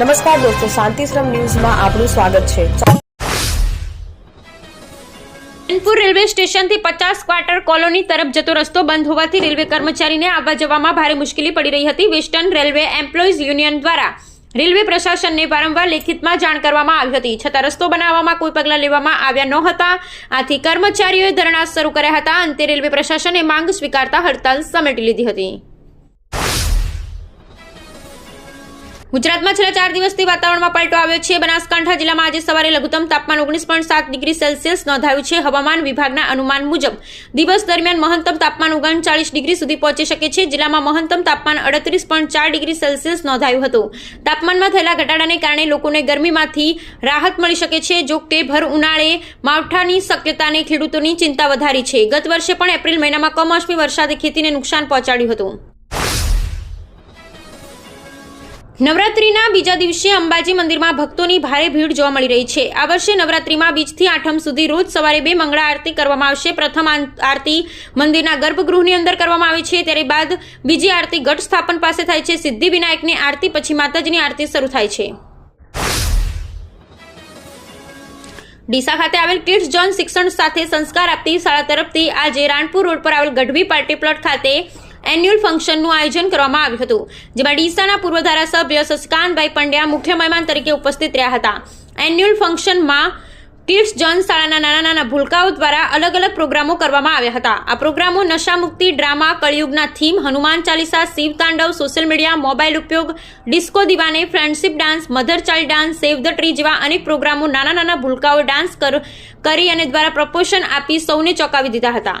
નમસ્કાર દોસ્તો, શાંતિશ્રમ ન્યૂઝમાં આપનું સ્વાગત છે. કાનપુર રેલવે સ્ટેશનથી પચાસ ક્વાર્ટર કોલોની તરફ જતો રસ્તો બંધ હોવાથી રેલવે કર્મચારીને આવવા જવામાં ભારે મુશ્કેલી પડી રહી હતી. વેસ્ટર્ન રેલવે એમ્પ્લોઈઝ યુનિયન દ્વારા રેલવે પ્રશાસનને વારંવાર લેખિતમાં જાણ કરવામાં આવી હતી. છતાં રસ્તો બનાવવામાં કોઈ પગલાં લેવામાં આવ્યા ન હતા આથી કર્મચારીઓએ ધરણા શરૂ કર્યા હતા. અંતે રેલવે પ્રશાસને માંગ સ્વીકારતા હડતાલ સમેટી લીધી હતી. ગુજરાતમાં છેલ્લા ચાર દિવસથી વાતાવરણમાં પલટો આવ્યો છે. બનાસકાંઠા જિલ્લામાં આજે સવારે લઘુત્તમ તાપમાન ઓગણીસ પોઈન્ટ સાત ડિગ્રી સેલ્સિયસ નોંધાયું છે. હવામાન વિભાગના અનુમાન મુજબ, દિવસ દરમિયાન મહત્તમ તાપમાન ઓગણચાળીસ ડિગ્રી સુધી પહોંચી શકે છે. જિલ્લામાં મહત્તમ તાપમાન અડત્રીસ પોઈન્ટ ચાર ડિગ્રી સેલ્સિયસ નોંધાયું હતું. તાપમાનમાં થયેલા ઘટાડાને કારણે લોકોને ગરમીમાંથી રાહત મળી શકે છે. જો કે, ભર ઉનાળે માવઠાની શક્યતાને ખેડૂતોની ચિંતા વધારી છે. ગત વર્ષે પણ એપ્રિલ મહિનામાં કમોસમી વરસાદે ખેતીને નુકસાન પહોંચાડ્યું હતું. નવરાત્રીના બીજા દિવસે અંબાજી મંદિરમાં ભક્તોની ભારે ભીડ જોવા મળી રહી છે. આ વર્ષે નવરાત્રીમાં બીજથી આઠમ સુધી રોજ સવારે બે મંગળા આરતી કરવામાં આવશે. પ્રથમ આરતી મંદિરના ગર્ભગૃહની અંદર કરવામાં આવે છે. ત્યારે બાદ બીજી આરતી ઘટ સ્થાપન પાસે થાય છે. સિદ્ધિ વિનાયકની આરતી પછી માતાજીની આરતી શરૂ થાય છે. ડીસા ખાતે આવેલ કિડ્સ ઝોન શિક્ષણ સાથે સંસ્કાર આપતી શાળા તરફથી આજે રાણપુર રોડ પર આવેલ ગઢવી પાર્ટી પ્લોટ ખાતે એન્યુઅલ ફંક્શનનું આયોજન કરવામાં આવ્યું હતું, જેમાં ડીસાના પૂર્વ ધારાસભ્ય શશિકાંતભાઈ પંડ્યા મુખ્ય મહેમાન તરીકે ઉપસ્થિત રહ્યા હતા. એન્યુઅલ ફંક્શનમાં કિડ્સ જનશાળાના શાળાના નાના નાના ભૂલકાઓ દ્વારા અલગ અલગ પ્રોગ્રામો કરવામાં આવ્યા હતા. આ પ્રોગ્રામો નશામુક્તિ, drama, કળિયુગના theme, Hanuman Chalisa, Shiv Tandav, social media, mobile ઉપયોગ, disco દિવાને, friendship dance, mother child dance, save the tree જેવા અનેક પ્રોગ્રામો નાના નાના ભૂલકાઓ ડાન્સ કરી અને દ્વારા પ્રપોશન આપી સૌને ચોંકાવી દીધા હતા.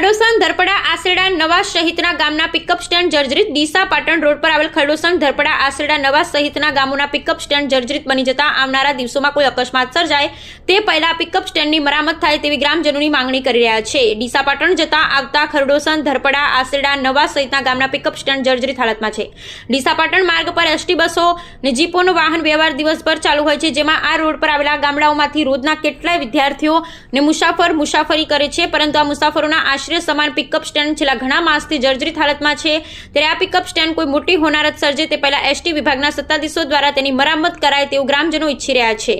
ખડોસણ ધરપડા આસરડા નવા સહિતના ગામના પિકઅપ સ્ટેન્ડ જર્જરિત. ડીસા પાટણ રોડ પર આવેલ ખડોસણ ધરપડા આસરડા નવા સહિતના ગામોના પિકઅપ સ્ટેન્ડ જર્જરિત બની જતા આવનારા દિવસોમાં કોઈ અકસ્માત સર્જાય તે પહેલા પિકઅપ સ્ટેન્ડની મરામત થાય તેવી ગ્રામજનોની માંગણી કરી રહ્યા છે. ડીસા પાટણ જતા આવતા ખરડોસણ ધરપડા આસરડા નવા સહિતના ગામના પિકઅપ સ્ટેન્ડ જર્જરિત હાલતમાં છે. ડીસા પાટણ માર્ગ પર એસટી બસો જીપોનો વાહન વ્યવહાર દિવસભર ચાલુ હોય છે, જેમાં આ રોડ પર આવેલા ગામડાઓમાંથી રોજના કેટલાય વિદ્યાર્થીઓ ને મુસાફર મુસાફરી કરે છે, પરંતુ આ મુસાફરોના આશ્રય સમાન પિકઅપ સ્ટેન્ડ છેલ્લા ઘણા માસથી જર્જરિત હાલતમાં છે. ત્યારે આ પિકઅપ સ્ટેન્ડ કોઈ મોટી હોનારત સર્જે તે પહેલા એસટી વિભાગના સત્તાધીશો દ્વારા તેની મરામત કરાય તેવું ગ્રામજનો ઈચ્છી રહ્યા છે.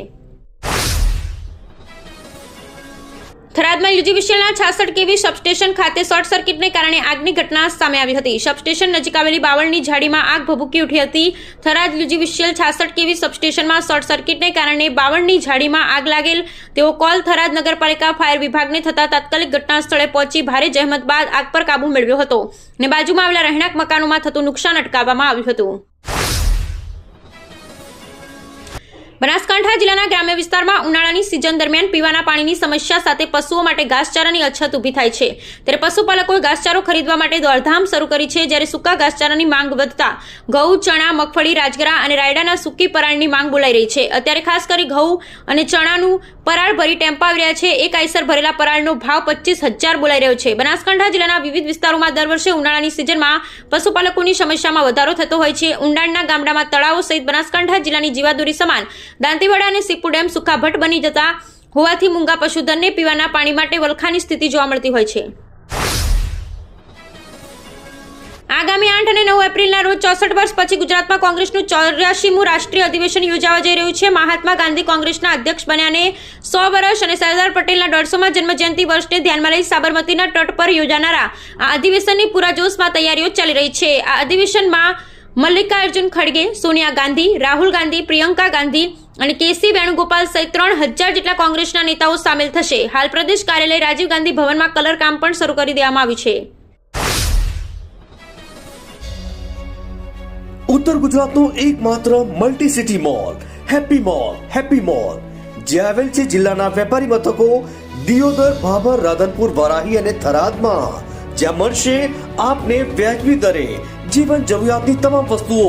થરાદમાં યુજીવીસીએલના છાસઠ કેવી સબસ્ટેશન ખાતે શોર્ટ સર્કિટને કારણે આગની ઘટના સામે આવી હતી. સબસ્ટેશન નજીક આવેલી બાવળની ઝાડીમાં આગ ભભૂકી ઉઠી હતી. થરાદ યુજીવીસીએલ છાસઠ કેવી સબસ્ટેશનમાં શોર્ટ સર્કિટને કારણે બાવળની ઝાડીમાં આગ લાગેલ. તેઓ કોલ થરાદ નગરપાલિકા ફાયર વિભાગને થતા તાત્કાલિક ઘટના સ્થળે પહોંચી ભારે જહેમત બાદ આગ પર કાબુ મેળવ્યો હતો. ને બાજુમાં આવેલા રહેણાંક મકાનોમાં થતું નુકસાન અટકાવવામાં આવ્યું હતું. બનાસકાંઠા જિલ્લાના ગ્રામ્ય વિસ્તારમાં ઉનાળાની સિઝન દરમિયાન પીવાના પાણીની સમસ્યા સાથે પશુઓ માટે ઘાસચારાની અછત ઊભી થાય છે. ત્યારે પશુપાલકોએ ઘાસચારો ખરીદવા માટે દોડધામ શરૂ કરી છે. જ્યારે સૂકા ઘાસચારાની માંગ વધતા ઘઉં, ચણા, મગફળી, રાજગરા અને રાયડાના સૂકી પરાળની માંગ બોલાઈ રહી છે. અત્યારે ખાસ કરી ઘઉં અને ચણાનું પરાળ ભરી ટેમ્પા આવી રહ્યા છે. એક આઈસર ભરેલા પરાળનો ભાવ પચીસ હજાર બોલાઈ રહ્યો છે. બનાસકાંઠા જિલ્લાના વિવિધ વિસ્તારોમાં દર વર્ષે ઉનાળાની સિઝનમાં પશુપાલકોની સમસ્યામાં વધારો થતો હોય છે. ઉંડાણના ગામડામાં તળાવો સહિત બનાસકાંઠા જિલ્લાની જીવાદોરી સમાન દાંતીવાડા અને સીપુ ડેમ સુખાભટ બની જતા હોવાથી મૂંગા પશુધનને પીવાના પાણી માટે વલખાની સ્થિતિ જોવા મળતી હોય છે. આગામી આઠ અને નવ એપ્રિલના રોજ ચોસઠ વર્ષ પછી ગુજરાતમાં કોંગ્રેસનું ચોર્યાસીમું રાષ્ટ્રીય અધિવેશન યોજાવા જઈ રહ્યું છે. મહાત્મા ગાંધી કોંગ્રેસના અધ્યક્ષ બન્યાને સો વર્ષ અને સરદાર પટેલના દોઢસોમાં જન્મજયંતિ વર્ષને ધ્યાનમાં લઈ સાબરમતીના તટ પર યોજાનારા આ અધિવેશનની પૂરાજોશમાં તૈયારીઓ ચાલી રહી છે. આ અધિવેશનમાં મલ્લિકાર્જુન ખડગે, સોનિયા ગાંધી, રાહુલ ગાંધી, પ્રિયંકા ગાંધી અને કેસી વેણુગોપાલ સહિત ત્રણ હજાર જેટલા કોંગ્રેસના નેતાઓ સામેલ થશે. હાલ પ્રદેશ કાર્યાલય રાજીવ ગાંધી ભવનમાં કલર કામ પણ શરૂ કરી દેવામાં આવ્યું છે. ઉત્તર ગુજરાતનો એકમાત્ર multi city mall happy mall happy mall જે આવેલ છે જિલ્લાના વેપારી મથકો દિયોદર, ભાભર, રાધનપુર, વરાહી અને થરાદમાં. જ્યાં મળશે આપને વ્યાજબી દરે જીવન જરૂરિયાતની તમામ વસ્તુઓ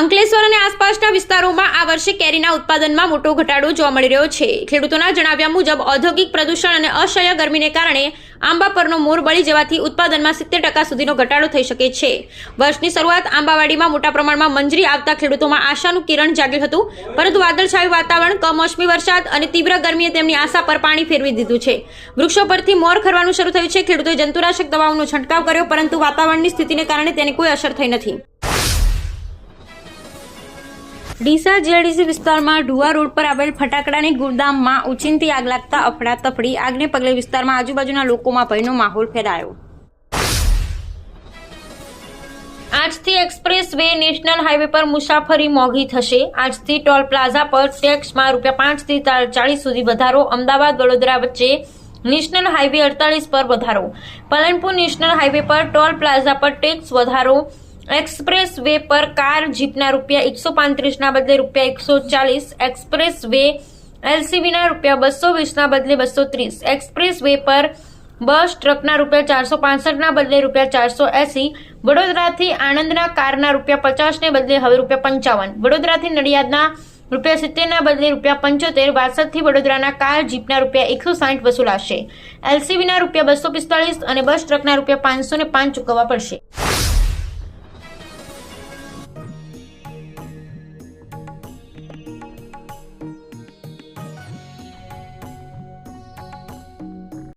અંકલેશ્વર અને આસપાસના વિસ્તારોમાં આ વર્ષે કેરીના ઉત્પાદનમાં મોટો ઘટાડો જોવા મળી રહ્યો છે. ખેડૂતોના જણાવ્યા મુજબ, ઔદ્યોગિક પ્રદૂષણ અને અસહ્ય ગરમીને કારણે આંબા પરનો મોર બળી જવાથી ઉત્પાદનમાં સિત્તેર ટકા સુધીનો ઘટાડો થઈ શકે છે. વર્ષની શરૂઆત આંબાવાડીમાં મોટા પ્રમાણમાં મંજરી આવતા ખેડૂતોમાં આશાનું કિરણ જાગ્યું હતું. પરંતુ વાદળછાયું વાતાવરણ, કમોસમી વરસાદ અને તીવ્ર ગરમીએ તેમની આશા પર પાણી ફેરવી દીધું છે. વૃક્ષો પરથી મોર ખરવાનું શરૂ થયું છે. ખેડૂતોએ જંતુનાશક દવાઓનો છંટકાવ કર્યો, પરંતુ વાતાવરણની સ્થિતિને કારણે તેની કોઈ અસર થઈ નથી. ડીસા જેડીસી વિસ્તારમાં ઢુવા રોડ પર આવેલ ફટાકડાની ગુરદામમાં ઉછીનથી આગ લાગતા અફડાતફડી. આગને પગલે વિસ્તારમાં આજુબાજુના લોકોમાં ભયનો માહોલ ફેલાયો. આજથી એક્સપ્રેસ વે નેશનલ હાઈવે પર મુસાફરી મોંઘી થશે. આજથી ટોલ પ્લાઝા પર ટેક્સમાં રૂપિયા પાંચથી ચાલીસ સુધી વધારો. અમદાવાદ, વડોદરા વચ્ચે નેશનલ હાઈવે અડતાલીસ પર વધારો. પાલનપુર નેશનલ હાઈવે પર ટોલ પ્લાઝા પર ટેક્સ વધારો. એક્સપ્રેસ વે પર કાર જીપના રૂપિયા એકસો પાંત્રીસના બદલે રૂપિયા એકસો ચાલીસ. એક્સપ્રેસ વે એલસીવીના રૂપિયા બસો વીસના બદલે બસો ત્રીસ. એક્સપ્રેસ વે પર બસ ટ્રકના રૂપિયા ચારસો પાસઠના બદલે રૂપિયા ચારસો એસી. વડોદરાથી આણંદના કારના રૂપિયા પચાસને બદલે હવે રૂપિયા પંચાવન. વડોદરાથી નડિયાદના રૂપિયા સિત્તેરના બદલે રૂપિયા પંચોતેર. વાસદથી વડોદરાના કાર જીપના રૂપિયા એકસો સાઠ વસૂલાશે. એલસીવીના રૂપિયા બસો પિસ્તાળીસ અને બસ ટ્રકના રૂપિયા પાંચસો ને પાંચ ચૂકવવા પડશે.